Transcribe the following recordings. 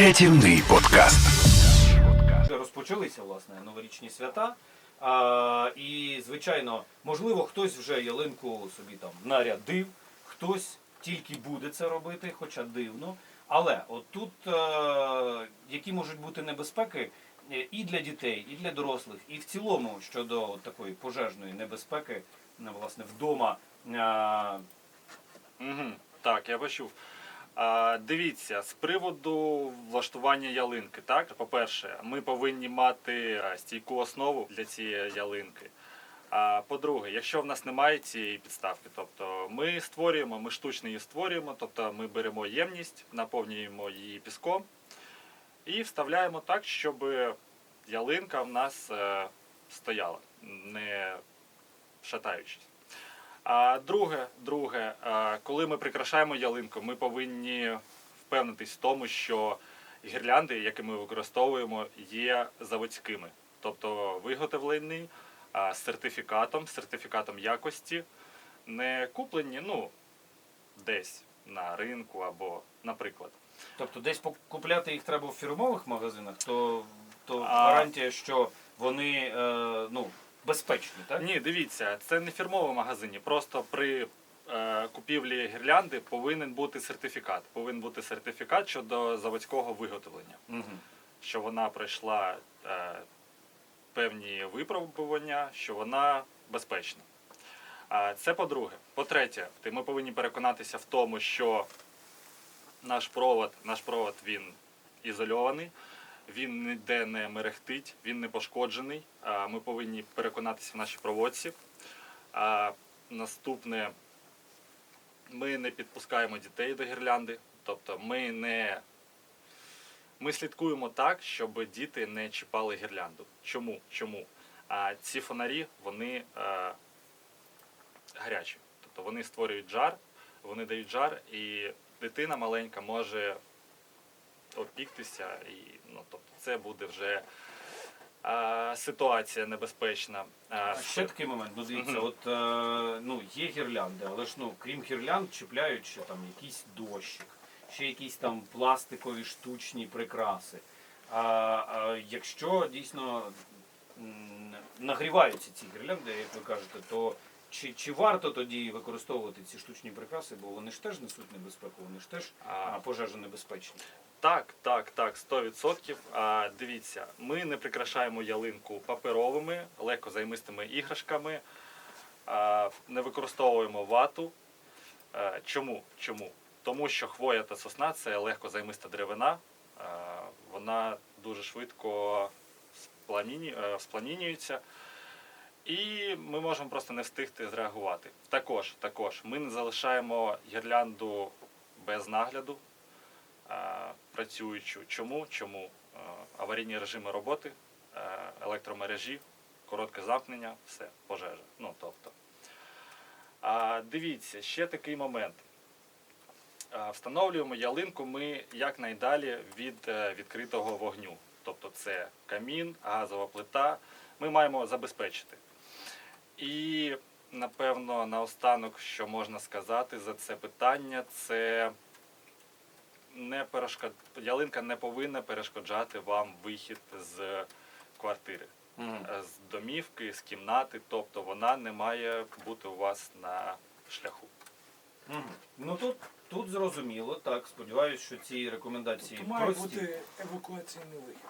Рятівний подкаст. Розпочалися власне новорічні свята. А, і, звичайно, можливо, хтось вже ялинку собі там нарядив, хтось тільки буде це робити, хоча дивно. Але от тут е, які можуть бути небезпеки е, і для дітей, і для дорослих, і в цілому щодо от такої пожежної небезпеки, власне, вдома. Е, Угу. Так, я почув. Дивіться, з приводу влаштування ялинки, так, по-перше, ми повинні мати стійку основу для цієї ялинки. А по-друге, якщо в нас немає цієї підставки, тобто ми створюємо, ми штучно її створюємо, тобто ми беремо ємність, наповнюємо її піском і вставляємо так, щоб ялинка в нас е, стояла, не шатаючись. А друге, друге, коли ми прикрашаємо ялинку, ми повинні впевнитись в тому, що гірлянди, які ми використовуємо, є заводськими, тобто виготовлені з сертифікатом, сертифікатом якості, не куплені ну, десь на ринку або, наприклад. Тобто десь купляти їх треба в фірмових магазинах, то, то гарантія, що вони е, ну, безпечні, так? Ні, дивіться, це не в фірмовому магазині. Просто при е, купівлі гірлянди повинен бути сертифікат. Повинен бути сертифікат щодо заводського виготовлення. Угу. що вона пройшла е, певні випробування, що вона безпечна. А це по-друге. По-третє, ми повинні переконатися в тому, що наш провод, наш провод він ізольований, він ніде не мерехтить, він не пошкоджений. Ми повинні переконатися в нашій проводці. Наступне, ми не підпускаємо дітей до гірлянди, тобто ми не ми слідкуємо так, щоб діти не чіпали гірлянду. Чому? Чому? А ці фонарі вони е, гарячі. Тобто вони створюють жар, вони дають жар, і дитина маленька може опіктися, і ну, тобто це буде вже е, ситуація небезпечна. А ще такий момент, ну дивіться, Мгм. от е, ну, є гірлянди, але ж ну, крім гірлянд, чіпляють ще там якийсь дощик, ще якісь там пластикові штучні прикраси. А, а якщо дійсно м, нагріваються ці гірлянди, як ви кажете, то чи, чи варто тоді використовувати ці штучні прикраси, бо вони ж теж несуть небезпеку, вони ж теж пожежонебезпечні. Так, так, так, 100%. А, дивіться, ми не прикрашаємо ялинку паперовими, легкозаймистими іграшками, а, не використовуємо вату. А, чому? Чому? Тому що хвоя та сосна це легкозаймиста деревина, а, вона дуже швидко е, спланінюється. І ми можемо просто не встигти зреагувати. Також, також ми не залишаємо гірлянду без нагляду працюючу. Чому? Чому? Аварійні режими роботи, електромережі, коротке замкнення, все, пожежа. Ну, тобто. А, дивіться, ще такий момент. Встановлюємо ялинку ми якнайдалі від е, відкритого вогню. Тобто це камін, газова плита. Ми маємо забезпечити. І, напевно, наостанок, що можна сказати за це питання, це не перешкод... ялинка не повинна перешкоджати вам вихід з квартири, е, з домівки, з кімнати, тобто вона не має бути у вас на шляху. Мгм. Ну тут, тут зрозуміло, так. Сподіваюся, що ці рекомендації Тобто має прості. бути евакуаційний вихід.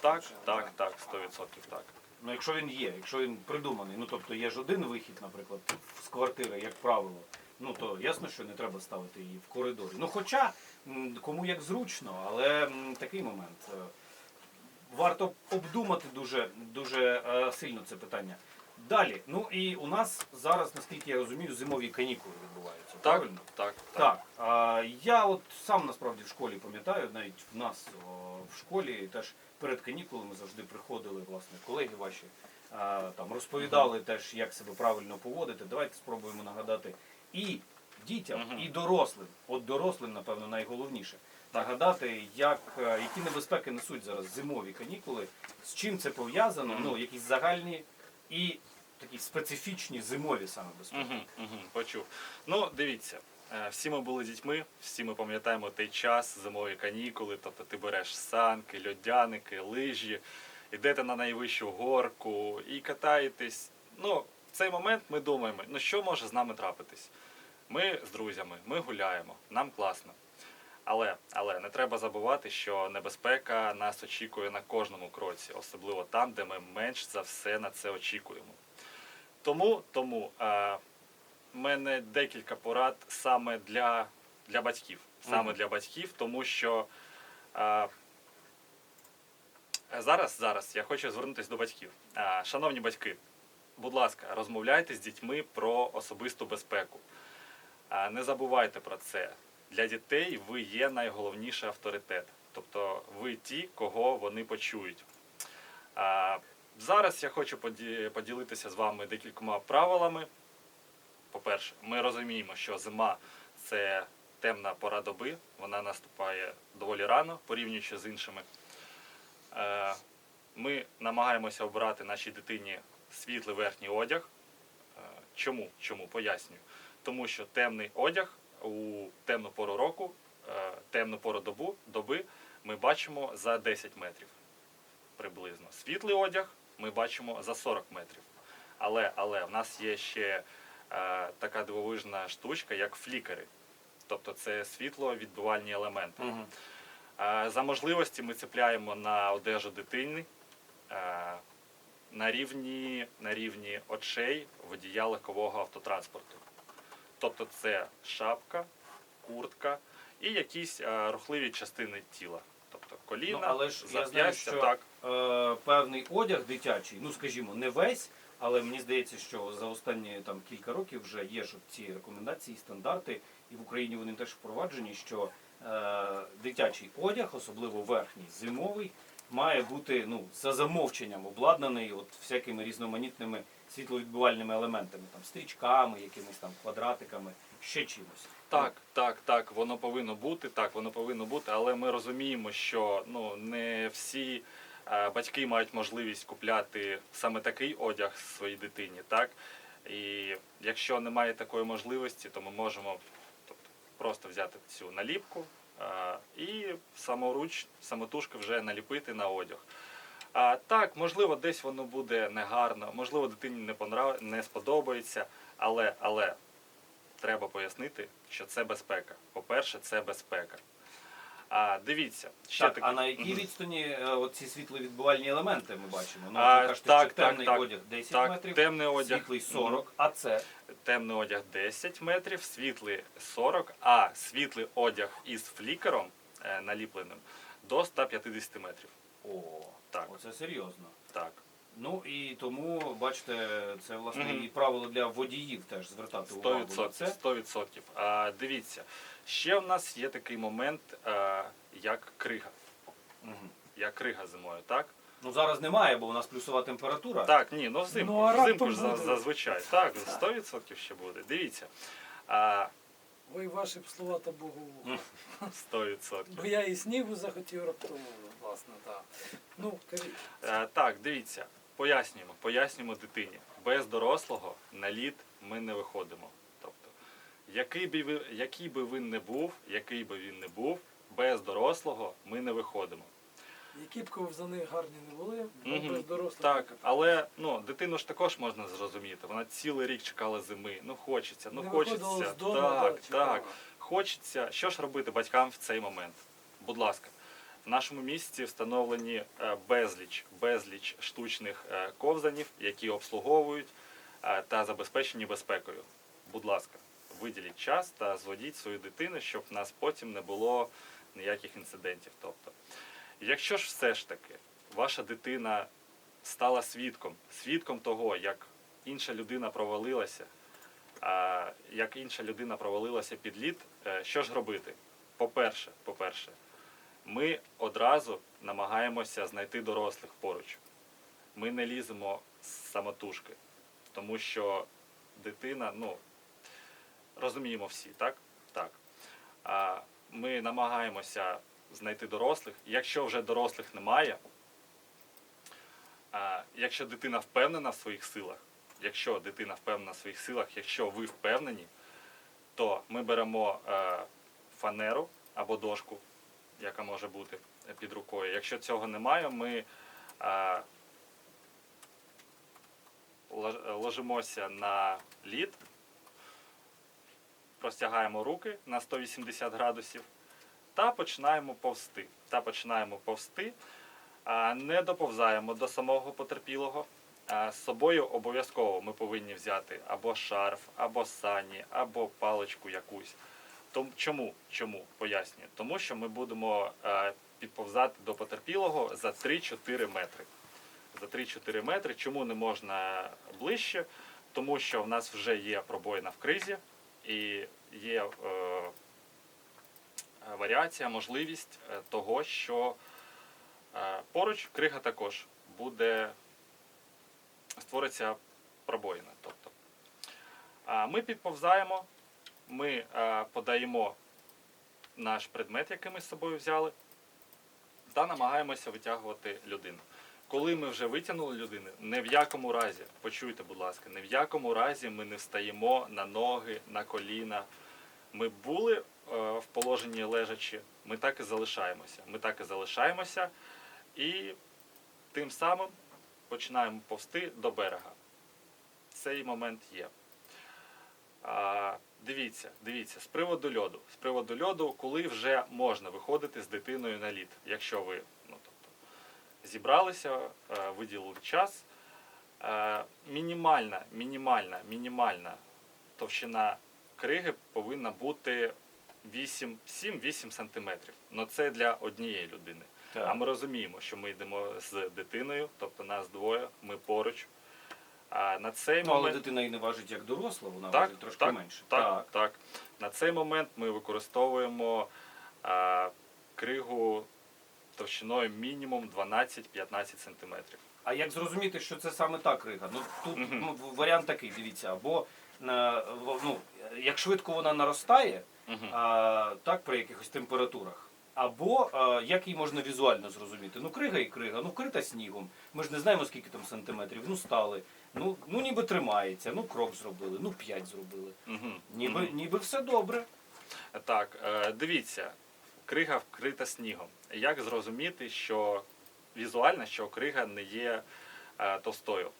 Так, так, так, 100% так. Ну, якщо він є, якщо він придуманий, ну тобто є ж один вихід, наприклад, з квартири, як правило, ну то ясно, що не треба ставити її в коридорі. Ну хоча кому як зручно, але такий момент. е, Варто обдумати дуже, дуже е, сильно це питання. Далі, ну і у нас зараз, наскільки я розумію, зимові канікули відбуваються. Так, правильно? так, Так, а, я от сам насправді в школі пам'ятаю, навіть в нас о, в школі теж перед канікулами завжди приходили власне колеги ваші, а, там розповідали теж, як себе правильно поводити. Давайте спробуємо нагадати і дітям, і дорослим. От дорослим, напевно, найголовніше. Нагадати, як, е, які небезпеки несуть зараз зимові канікули, з чим це пов'язано, ну якісь загальні і такі специфічні зимові саме безпеки. Угу, угу, почув. Ну, дивіться, Всі ми були дітьми, всі ми пам'ятаємо той час, зимові канікули, тобто ти береш санки, льодяники, лижі, йдете на найвищу горку і катаєтесь. Ну, в цей момент ми думаємо, ну що може з нами трапитись? Ми з друзями, ми гуляємо, нам класно. Але, але не треба забувати, що небезпека нас очікує на кожному кроці, особливо там, де ми менш за все на це очікуємо. Тому, тому е, в мене декілька порад саме для, для батьків. Саме Мгм. для батьків, тому що е, зараз, зараз я хочу звернутися до батьків. Е, шановні батьки, будь ласка, розмовляйте з дітьми про особисту безпеку. Е, не забувайте про це. Для дітей ви є найголовніший авторитет. Тобто ви ті, кого вони почують. А, зараз я хочу поді- поділитися з вами декількома правилами. По-перше, ми розуміємо, що зима це темна пора доби, вона наступає доволі рано, порівнюючи з іншими. Е, Ми намагаємося обирати нашій дитині світлий верхній одяг. Е, Чому? Чому? Пояснюю. Тому що темний одяг у темну пору року, е, темну пору добу, доби ми бачимо за 10 метрів приблизно. Світлий одяг ми бачимо за 40 метрів. Але, але в нас є ще така дивовижна штучка, як флікери. Тобто це світловідбивальні елементи. Е, За можливості ми цепляємо на одежу дитини е, на рівні, на рівні очей водія легкового автотранспорту. Тобто це шапка, куртка і якісь е, рухливі частини тіла. Тобто коліна, Ну, але ж я знаю, що так. е, певний одяг дитячий, ну скажімо, не весь, але мені здається, що за останні там кілька років вже є ж ці рекомендації, стандарти, і в Україні вони теж впроваджені, що е, дитячий одяг, особливо верхній зимовий, має бути ну за замовченням обладнаний от всякими різноманітними світловідбивальними елементами, там стрічками, якимись там квадратиками, ще чимось. Так, так, так, воно повинно бути, так, воно повинно бути, але ми розуміємо, що ну, не всі батьки мають можливість купляти саме такий одяг своїй дитині, так? І якщо немає такої можливості, то ми можемо тобто, просто взяти цю наліпку і саморуч, самотужки вже наліпити на одяг. А, так, можливо, десь воно буде негарно, можливо, дитині не, понрав... не сподобається, але, але треба пояснити, що це безпека. По-перше, це безпека. А, дивіться, ще Так, такий- а на якій відстані е, оці світловідбивальні елементи ми бачимо? Ну, А, кажете, так, так, темний так. одяг 10 Так, метрів, темний одяг. світлий 40, а це темний одяг 10 метрів, світлий 40, а світлий одяг із флікером е, наліпленим до 150 метрів. о, Так. оце серйозно. Так. Ну і тому, бачите, це власне Мгм. і правило для водіїв теж звертати увагу на 100%. це. 100%. А, дивіться, ще в нас є такий момент, е, як крига. Мгм. Як крига зимою, так? Ну зараз немає, бо у нас плюсова температура. Так, ні, ну взимку. Ну, а взимку ж за- зазвичай. Так, 100% ще буде. Дивіться. А, Ви ваші б слова та Богу. Мгм. 100%. Бо я і снігу захотів раптово, власне, так. Ну, кажіть. Е, так, дивіться, пояснюємо, пояснюємо дитині. Без дорослого на лід ми не виходимо. Тобто, який би, ви, який би він не був, який би він не був, без дорослого ми не виходимо. Які б ковзани гарні не були, Мгм. без дорослих. Так, але ну, дитину ж також можна зрозуміти. Вона цілий рік чекала зими. Ну хочеться, ну Не хочеться. з дому, так, так. Хочеться. Що ж робити батькам в цей момент? Будь ласка, в нашому місті встановлені е, безліч, безліч штучних е, ковзанів, які обслуговують е, та забезпечені безпекою. Будь ласка, виділіть час та зводіть свою дитину, щоб в нас потім не було ніяких інцидентів. Тобто, якщо ж все ж таки ваша дитина стала свідком, свідком того, як інша людина провалилася, як інша людина провалилася під лід, що ж робити? По-перше, по-перше, ми одразу намагаємося знайти дорослих поруч. Ми не ліземо з самотужки, тому що дитина, ну, розуміємо всі, так? Так. А ми намагаємося знайти дорослих. Якщо вже дорослих немає, а, якщо дитина впевнена в своїх силах, якщо дитина впевнена в своїх силах, якщо ви впевнені, то ми беремо е, фанеру або дошку, яка може бути під рукою. Якщо цього немає, ми е, ложимося на лід, простягаємо руки на 180 градусів та починаємо повсти. Та починаємо повсти, не доповзаємо до самого потерпілого. З собою обов'язково ми повинні взяти або шарф, або сані, або паличку якусь. Чому? Чому? Пояснюю. Тому що ми будемо е, підповзати до потерпілого за 3-4 метри. За 3-4 метри. Чому не можна ближче? Тому що в нас вже є пробоїна в кризі і є е, варіація, можливість е, того, що е, поруч крига також буде створиться пробоїна. Тобто, а, ми підповзаємо, ми е, подаємо наш предмет, який ми з собою взяли, та намагаємося витягувати людину. Коли ми вже витягнули людину, ні в якому разі, почуйте, будь ласка, ні в якому разі ми не встаємо на ноги, на коліна. Ми були е, в положенні лежачі, ми так і залишаємося. Ми так і залишаємося і тим самим починаємо повсти до берега. Цей момент є. Дивіться, дивіться, з приводу льоду. З приводу льоду, коли вже можна виходити з дитиною на лід, якщо ви ну, тобто, зібралися, е, виділили час. Е, мінімальна, мінімальна, мінімальна товщина криги повинна бути 8, 7-8 сантиметрів. Ну це для однієї людини. А ми розуміємо, що ми йдемо з дитиною, тобто нас двоє, ми поруч. А на цей Ну, але дитина і не важить як доросла, вона Так, важить трошки так, менше. так, так. На цей момент ми використовуємо а, кригу товщиною мінімум 12-15 сантиметрів. А як зрозуміти, що це саме та крига? Ну тут ну, варіант такий, дивіться, або ну, як швидко вона наростає, а, так, при якихось температурах. Або а, як її можна візуально зрозуміти? Ну, крига і крига, ну вкрита снігом. Ми ж не знаємо, скільки там сантиметрів. Ну, стали. Ну, ну ніби тримається, ну крок зробили, ну п'ять зробили. Мгм. Ніби, Мгм. ніби все добре. Так, е, дивіться, крига вкрита снігом. Як зрозуміти, що візуально, що крига не є е, товстою?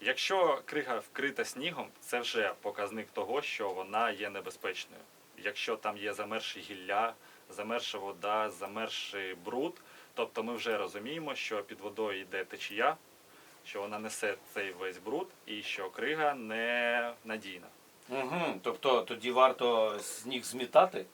Якщо крига вкрита снігом, це вже показник того, що вона є небезпечною. Якщо там є замерші гілля, замерша вода, замерший бруд, тобто ми вже розуміємо, що під водою йде течія, що вона несе цей весь бруд і що крига не надійна. Угу. Тобто тоді варто сніг змітати,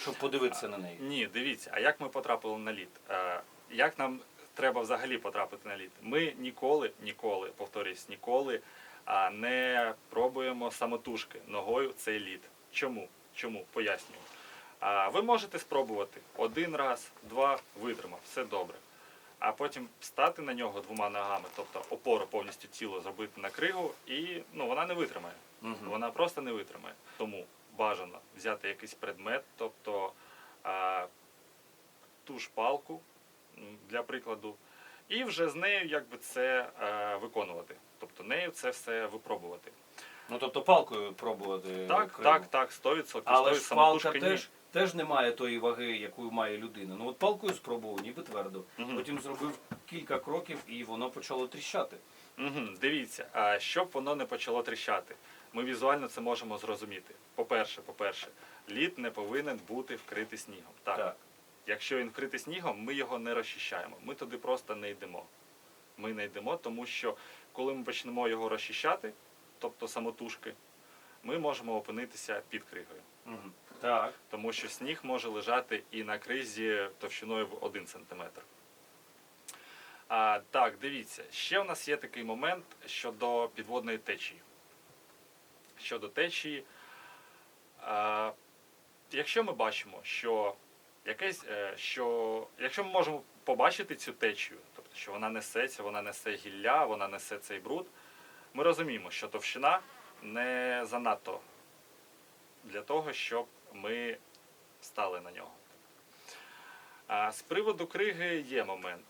щоб подивитися на неї. Ні, дивіться, а як ми потрапили на лід? Е, Як нам треба взагалі потрапити на лід? Ми ніколи, ніколи, повторюсь, ніколи а, не пробуємо самотужки ногою цей лід. Чому? Чому? Пояснюю. А, Ви можете спробувати один раз, два, витримав, все добре. А потім стати на нього двома ногами, тобто опору повністю тіло зробити на кригу, і ну, вона не витримає. Мгм. Вона просто не витримає. Тому бажано взяти якийсь предмет, тобто а, ту ж палку, для прикладу, і вже з нею якби це е, виконувати. Тобто нею це все випробувати. Ну тобто палкою пробувати. Так, криву. так, так, 100%. Але 100% ж палка теж, теж не має тої ваги, яку має людина. Ну от палкою спробував, ніби твердо. Мгм. Потім зробив кілька кроків і воно почало тріщати. Угу, дивіться, а щоб воно не почало тріщати, ми візуально це можемо зрозуміти. По-перше, по-перше, лід не повинен бути вкритий снігом. Так. Так. Якщо він вкритий снігом, ми його не розчищаємо. Ми туди просто не йдемо. Ми не йдемо, тому що коли ми почнемо його розчищати, тобто самотужки, ми можемо опинитися під кригою. Так. Тому що сніг може лежати і на кризі товщиною в 1 см. А, так, дивіться, ще в нас є такий момент щодо підводної течії. Щодо течії, а, якщо ми бачимо, що якесь, е, що якщо ми можемо побачити цю течію, тобто що вона несеться, вона несе гілля, вона несе цей бруд, ми розуміємо, що товщина не занадто для того, щоб ми стали на нього. А з приводу криги є момент.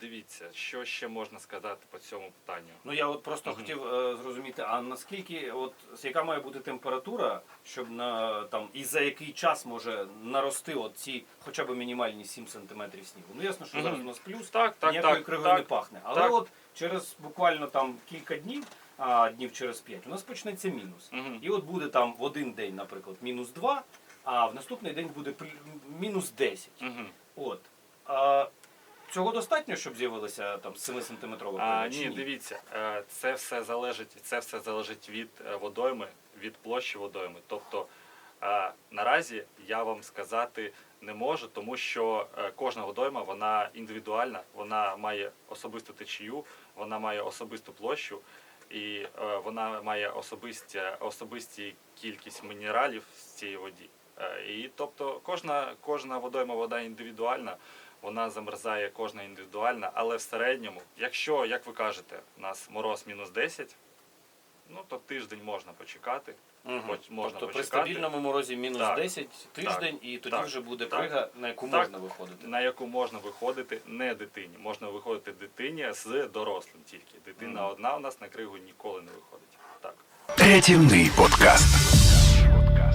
дивіться, що ще можна сказати по цьому питанню. Ну я от просто Мгм. хотів е, зрозуміти, а наскільки, от яка має бути температура, щоб на там і за який час може нарости от ці хоча б мінімальні 7 сантиметрів снігу? Ну ясно, що Мгм. зараз у нас плюс, Так, так, ніякої так, кривої не пахне. Але так. от через буквально там кілька днів, а днів через 5, у нас почнеться мінус. Мгм. І от буде там в один день, наприклад, мінус 2, а в наступний день буде плю- мінус 10. Мгм. От. А, цього достатньо, щоб з'явилася там 7 сантиметрова А, ні, дивіться, е, це все залежить, це все залежить від е, водойми, від площі водойми. Тобто е, наразі я вам сказати не можу, тому що е, кожна водойма вона індивідуальна, вона має особисту течію, вона має особисту площу. І е, вона має особисті, особисті кількість мінералів з цієї воді. Е, і тобто кожна, кожна водойма вода індивідуальна, вона замерзає кожна індивідуальна, але в середньому, якщо, як ви кажете, у нас мороз мінус 10, ну то тиждень можна почекати. Угу. Хоч можна тобто при стабільному морозі мінус Так, 10 тиждень, і тоді так, вже буде так, крига, на яку так. можна виходити. на яку можна виходити не дитині. Можна виходити дитині з дорослим тільки. Дитина угу. одна у нас на кригу ніколи не виходить. Так. Третівний подкаст.